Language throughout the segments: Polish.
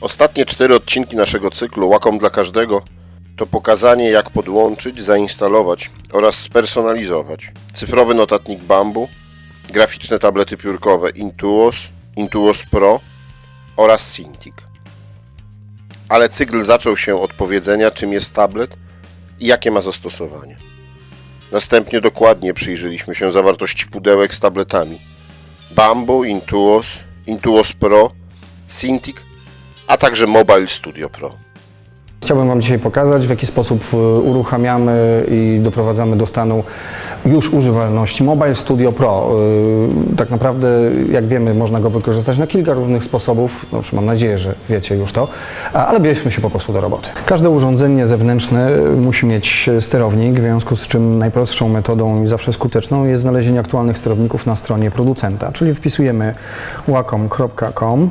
Ostatnie cztery odcinki naszego cyklu Łakom dla każdego to pokazanie jak podłączyć, zainstalować oraz spersonalizować cyfrowy notatnik Bambu, graficzne tablety piórkowe Intuos, Intuos Pro oraz Cintiq. Ale cykl zaczął się od powiedzenia czym jest tablet i jakie ma zastosowanie. Następnie dokładnie przyjrzeliśmy się zawartości pudełek z tabletami Bambu, Intuos, Intuos Pro, Cintiq, a także Mobile Studio Pro. Chciałbym Wam dzisiaj pokazać, w jaki sposób e, uruchamiamy i doprowadzamy do stanu już używalności Mobile Studio Pro. E, Tak naprawdę, jak wiemy, można go wykorzystać na kilka różnych sposobów. Znaczy, mam nadzieję, że wiecie już to, ale bierzmy się po prostu do roboty. Każde urządzenie zewnętrzne musi mieć sterownik, w związku z czym najprostszą metodą i zawsze skuteczną jest znalezienie aktualnych sterowników na stronie producenta, czyli wpisujemy wacom.com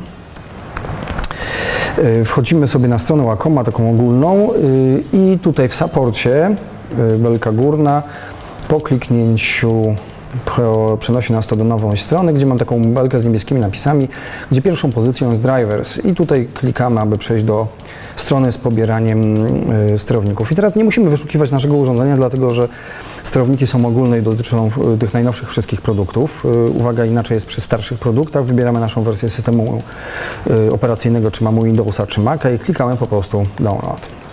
Wchodzimy sobie na stronę Wacoma, taką ogólną y, i tutaj w saporcie, y, belka górna, po kliknięciu przenosi nas to do nowej strony, gdzie mam taką belkę z niebieskimi napisami, gdzie pierwszą pozycją jest drivers i tutaj klikamy, aby przejść do strony z pobieraniem y, sterowników. I teraz nie musimy wyszukiwać naszego urządzenia, dlatego że sterowniki są ogólne i dotyczą y, tych najnowszych wszystkich produktów. Y, Uwaga, inaczej jest przy starszych produktach. Wybieramy naszą wersję systemu operacyjnego, czy mamy Windowsa, czy Maca i klikamy po prostu download.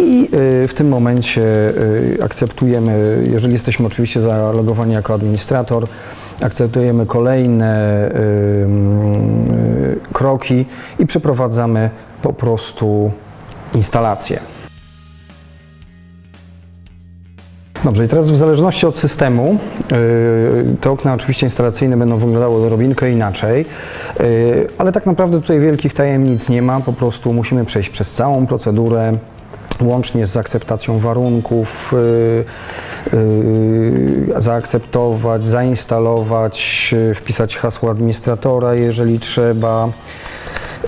I y, w tym momencie y, akceptujemy, jeżeli jesteśmy oczywiście zalogowani jako administrator, akceptujemy kolejne y, kroki i przeprowadzamy po prostu instalację. Dobrze, i teraz w zależności od systemu te okna oczywiście instalacyjne będą wyglądały odrobinkę inaczej, ale tak naprawdę tutaj wielkich tajemnic nie ma, po prostu musimy przejść przez całą procedurę, łącznie z akceptacją warunków, yy, yy, zaakceptować, zainstalować, yy, wpisać hasło administratora, jeżeli trzeba.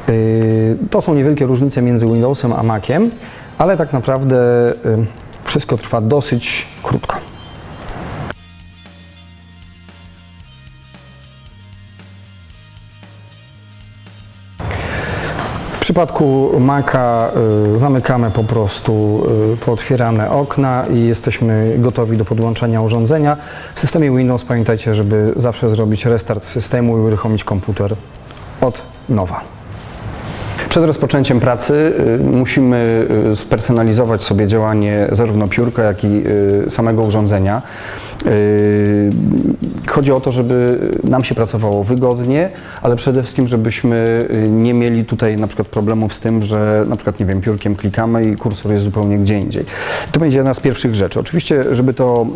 Yy, To są niewielkie różnice między Windowsem a Maciem, ale tak naprawdę yy, wszystko trwa dosyć krótko. Przypadku Maca y, zamykamy po prostu y, pootwierane okna i jesteśmy gotowi do podłączenia urządzenia. W systemie Windows pamiętajcie, żeby zawsze zrobić restart systemu i uruchomić komputer od nowa. Przed rozpoczęciem pracy y, musimy y, spersonalizować sobie działanie zarówno piórka, jak i y, samego urządzenia. Chodzi o to, żeby nam się pracowało wygodnie, ale przede wszystkim, żebyśmy nie mieli tutaj na przykład problemów z tym, że na przykład, nie wiem, piórkiem klikamy i kursor jest zupełnie gdzie indziej. To będzie jedna z pierwszych rzeczy. Oczywiście, żeby to